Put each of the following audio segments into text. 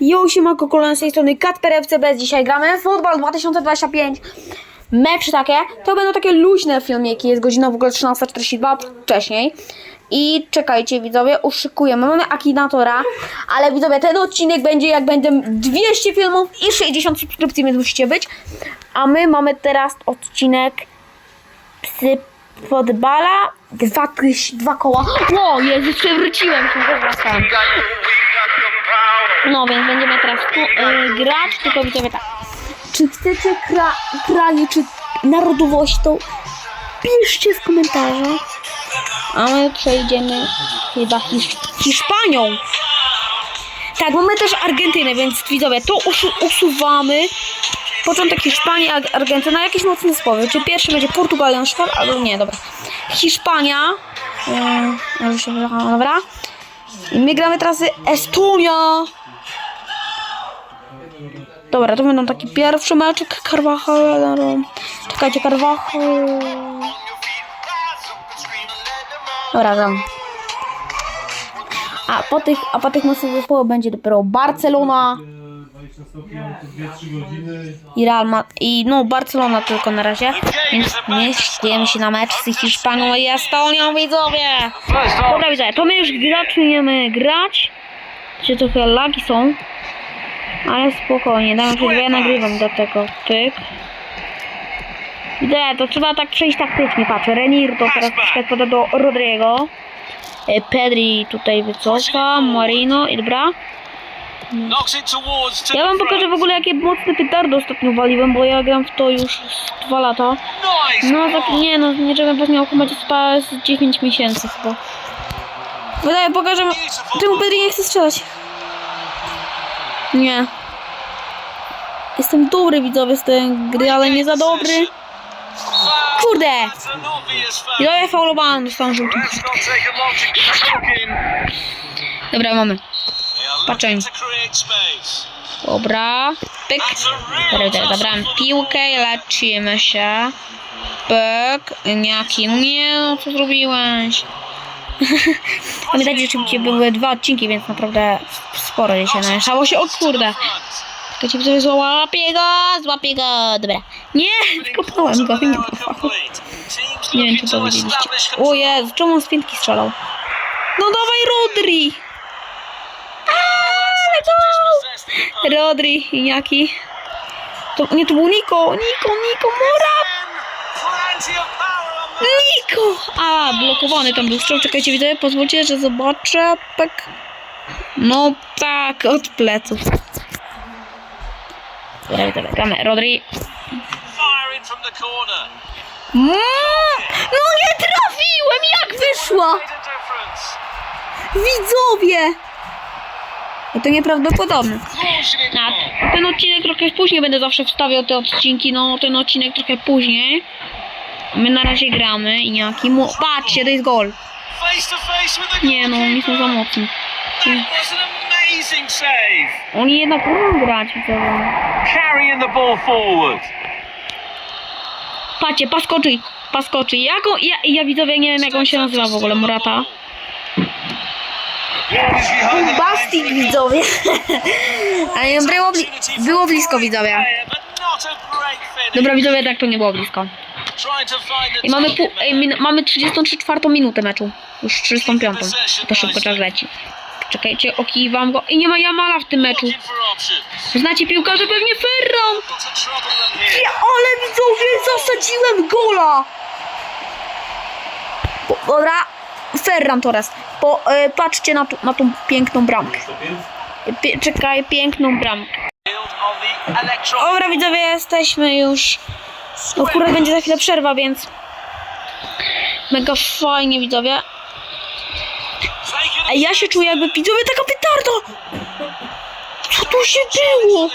Jo, siemanko, kolana z tej strony Kacper FCB. Dzisiaj gramy w Football 2025. Mecz takie, to będą takie luźne filmiki, jest godzina w ogóle 13.42 wcześniej. I czekajcie widzowie, uszykujemy, mamy Akinatora, ale widzowie, ten odcinek będzie jak będę 200 filmów i 60 subskrypcji, więc musicie być. A my mamy teraz odcinek Psy Podbala, dwa, dwa koła. O, Jezus, przewróciłem się, przepraszam. No więc będziemy teraz tu e, grać, tylko widzowie tak. Czy chcecie kra kraju, czy narodowość, to piszcie w komentarzach. A my przejdziemy chyba Hisz Hiszpanią. Tak, mamy też Argentynę, więc widzowie, to usu usuwamy. Początek Hiszpanii, Ar- Argentyna, jakieś mocne słowy. Czy pierwszy będzie Portugalia przykład, albo nie, dobra. Hiszpania. Yy, dobra. I my gramy teraz Estonia. Dobra, to będą taki pierwszy meczek Carvajal. Czekajcie, Carvajal. Dobra, gram. A po tych, a po tych mocnych zespołach będzie dopiero Barcelona 20 stopni, mamy tu 2-3 godziny. i Real Madrid. I no, Barcelona tylko na razie. Więc my szykujemy się na mecz z Hiszpanią i Estonią, widzowie. Dobra, widzowie, to my już zaczniemy grać. Gdzie trochę lagi są. Ale spokojnie, dam się, ja nagrywam do tego. Pyk. Widzę, to trzeba tak przejść taktycznie, patrz. Renir to teraz troszkę poda do Rodrigo. E, Pedri tutaj wycofa, Marino i dobra. Ja wam pokażę w ogóle jakie mocne petardy ostatnio waliłem, bo ja gram w to już dwa lata. No tak nie no, nie żebym was miał spać z 9 miesięcy chyba. Wydaje, pokażę. Czemu Pedri nie chce strzelać? Nie. Jestem dobry widzowie z tej gry, ale nie za dobry. Kurde! Widzowie faulowałem, dostałem żółtą. Dobra, mamy. Patrzę. Dobra. Pyk. Dobra, zabrałem piłkę i lecimy się. Pyk. Niaki. No nie, no co zrobiłeś? Pamiętajcie, że były dwa odcinki, więc naprawdę sporo dzisiaj namieszało się. O kurde. Ci sobie złapię go, złapię go. Dobra. Nie, wykopałem go. Nie, nie wiem, czy to widzieliście. O. Jezu, czemu on z piętki strzelał? No dawaj Rodri. Opponent. Rodri i Niaki. To, nie, to był Niko, Niko, Niko, the Niko! A, blokowany tam był strzał. Czekajcie, widzę, pozwólcie, że zobaczę. Tak. No tak, od pleców. Dobra, dobra, gramy. Rodri. Mm, no nie trafiłem! Jak wyszła? Widzowie! No to nieprawdopodobne. A long. ten odcinek trochę później będę zawsze wstawiał te odcinki, no ten odcinek trochę później. My na razie gramy i jaki mu... Patrzcie, to jest gol. Nie no, oni są za mocni. Amazing save. Oni jednak umieją grać, widzowie. Carrying the ball forward. Patrzcie, paskoczy, paskoczy. Jaką, ja, ja widzowie nie wiem jak on się nazywa w ogóle, Murata. Bastik widzowie. Ale było, bli było blisko widzowie. Dobra widzowie, tak to nie było blisko. I mamy, pół, ej, min, mamy 34 minutę meczu. Już 35. To szybko czas leci. Czekajcie, okiwam go. I nie ma Jamala w tym meczu. Znacie piłkarze pewnie Ferran. Ja, ale widzowie, zasadziłem gola! Dobra, Ferran teraz. Po, e, patrzcie na, tu, na tą piękną bramkę. Pie, czekaj, piękną bramkę. Dobra, widzowie, jesteśmy już. No kurde, będzie za chwilę przerwa, więc. Mega fajnie, widzowie. A ja się czuję jakby widzowie taka petarda! Co tu się było?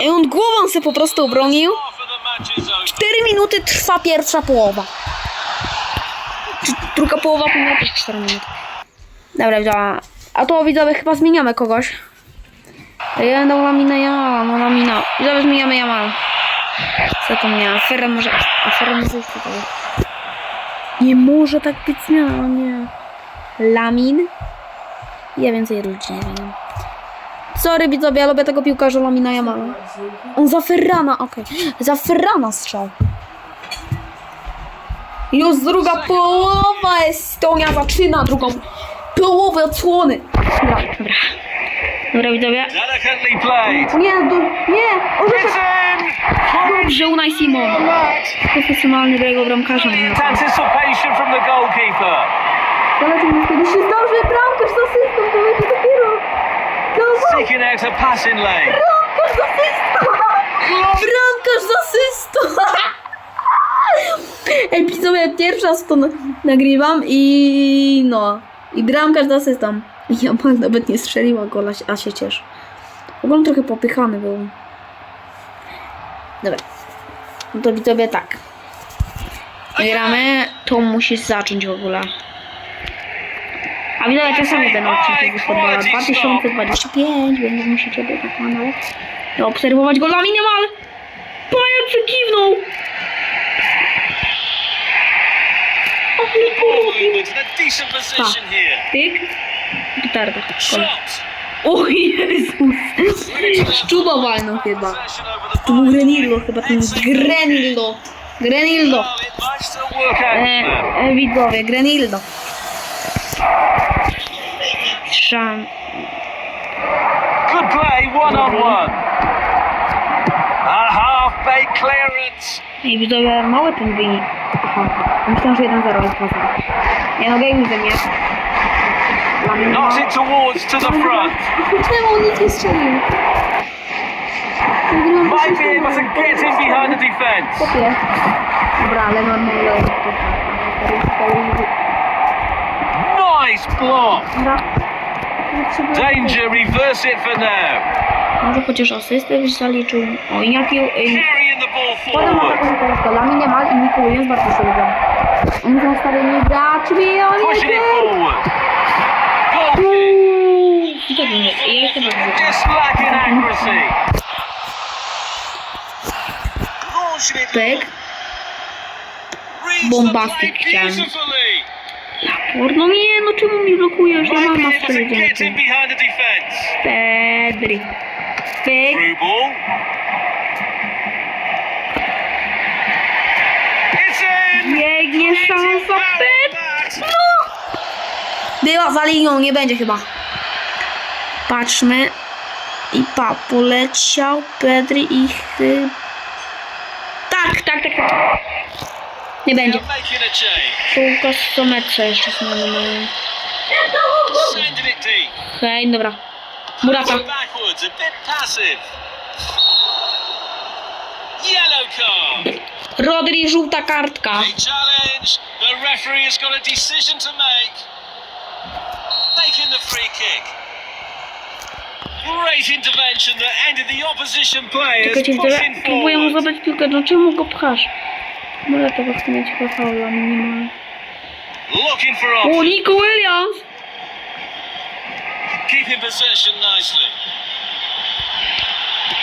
Ej, on głową se po prostu obronił. 4 minuty trwa pierwsza połowa. Druga połowa powinna też 4 minuty. Dobra, widzowie. A to widzowie chyba zmieniamy kogoś. Ja będę Lamina Jamala, no Lamina. Widzowie zmieniamy Jamala. Co to miała? Ferran może... A Ferran może iść tutaj. Nie może tak być zmiana, o nie. Lamin. Ja więcej ludzi nie wiem. Sorry widzowie, ja lubię tego piłkarza Lamina Jamala. On za Ferrana, okej. Za Ferrana strzał. Już druga połowa Estonia zaczyna drugą połowę odsłony. Dobra, dobra. Dobra widzowie. Nie, do, nie! O, It's in. Dobrze, Unai Simon. Profesjonalny do jego bramkarza. anticipation from the goalkeeper. Ale to nie kiedyś się zdąży, bramkarz asystą, to będzie dopiero. Seeking out a passing lane. Bramkarz z asystą! Bramkarz z asystą! Ej, widzowie, pierwszy raz to na- nagrywam i no. I bramkarz z asystą. Jamal nawet nie strzeliła gola, a się cieszę. W ogóle trochę popychany był. Dobra. No to widzowie tak. Gramy, to musisz zacząć w ogóle. A widzowie czasami będą odcinki z futbola 2025, więc musicie być na kanale. I obserwować go Lamin Jamal! Pajac kiwnął! O, Ball kurwa. movement in a decent position here. Tyk. Gitarda. Shot. O Jezus! Szczuba walnął chyba. To był. Grenillo chyba, ten Grenillo. Grenillo. E, e, widzowie, Grenillo. Szan. Good play, one on one. A half-baked clearance. Ej, widzowie, mały ten wynik. Aha, myślałem, że 1-0 jest 2-0. Nie no, game ze mnie. Lamin Knocks it towards to the front. Czemu on nic nie strzelił? Might be able to get in behind the defence. Kopie. Dobra, ale normalnie. Nice block. Dobra. Danger, reverse it for now. Może chociaż asystę byś zaliczył. O, i jaki... ej, Carrying the ball Potem ma forward. taką teraz golami, nie mal i Nico Williams bardzo się lubią. Oni są starymi graczmi, oni Pushing it forward. Goal kick. I to będzie, ja jeszcze bardzo Just lacking accuracy. Launching it. Pyk. Reads the Bombastic play chciałem. Beautifully. No nie, no czemu mi blokujesz? Ja mam the defence. Pedri. Pyk. Biegnie szansa, pyk. That. Była za linią, nie będzie chyba. Patrzmy. I pa, poleciał Pedri i chy... Tak, tak, tak, tak. Nie będzie. Półka 100 metrze jeszcze są it deep. Hej, dobra. Murata. Rodri, żółta kartka. Czekajcie, pushing widzę, próbuję mu zabrać piłkę. No czemu go pchasz? Murata go chce mieć chyba faula for O. Nico Williams! Keeping possession nicely.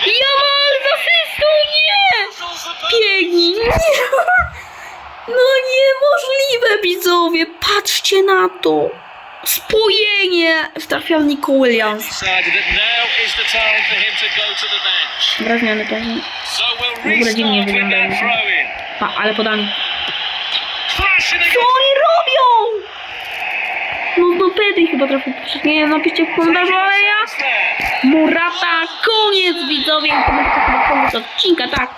Jamal z asystą, nie! Biegnij! Nie! No niemożliwe, widzowie! Patrzcie na to! Spojenie! Trafiał Nico Williams. Też. So we'll ogóle dziwnie restart Pa, ale podanie. Co oni robią? No do Pedri chyba trafił. Nie wiem, napiszcie w komentarzu, ale ja... Murata, koniec widzowie! To będzie chyba koniec odcinka, tak.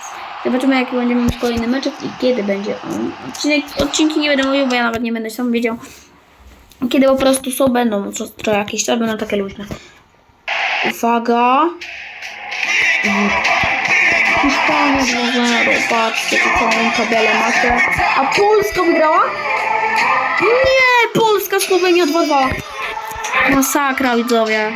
Zobaczymy jaki będziemy mieć kolejny meczek i kiedy będzie on. Odcinek, odcinki nie będę mówił, bo ja nawet nie będę sam wiedział. Kiedy po prostu są, będą co, co jakieś czas, będą takie luźne. Uwaga. Hiszpania 2-0, patrzcie, tu całą tabelę macie. A Polska wygrała? Nie, Polska, Słowenia 2-2. Masakra widzowie.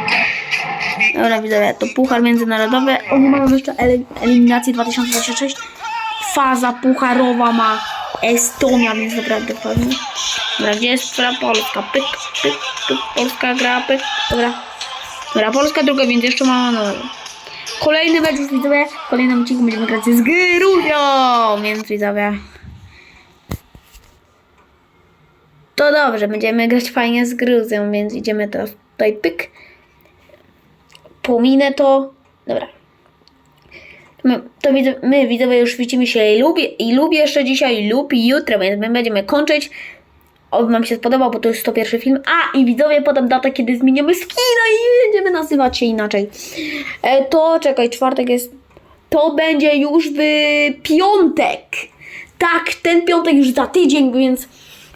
Dobra widzowie, to puchar międzynarodowy. Oni mają jeszcze el- eliminację 2026. Faza pucharowa ma Estonia, więc naprawdę fajnie. Dobra, gdzie jest która Polska? Pyk, pyk, pyk, Polska gra, pyk. Dobra. Dobra, Polska druga, więc jeszcze mamy no. Kolejny mecz już widzowie. W kolejnym odcinku będziemy grać z Gruzją, więc widzowie. To dobrze, będziemy grać fajnie z Gruzją, więc idziemy teraz tutaj pyk. pominę to. Dobra. My, to widzę, my widzowie już widzimy się i lubię, i lubię jeszcze dzisiaj lub jutro, więc my będziemy kończyć. Oby Wam się spodobał, bo to już 101 film. A i widzowie podam datę, kiedy zmieniamy skina i będziemy nazywać się inaczej. E, to czekaj, czwartek jest. To będzie już w piątek. Tak, ten piątek już za tydzień, więc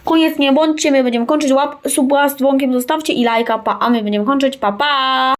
koniec nie bądźcie. My będziemy kończyć. Łap, suba z dzwonkiem zostawcie i lajka, pa, a my będziemy kończyć. Pa, pa!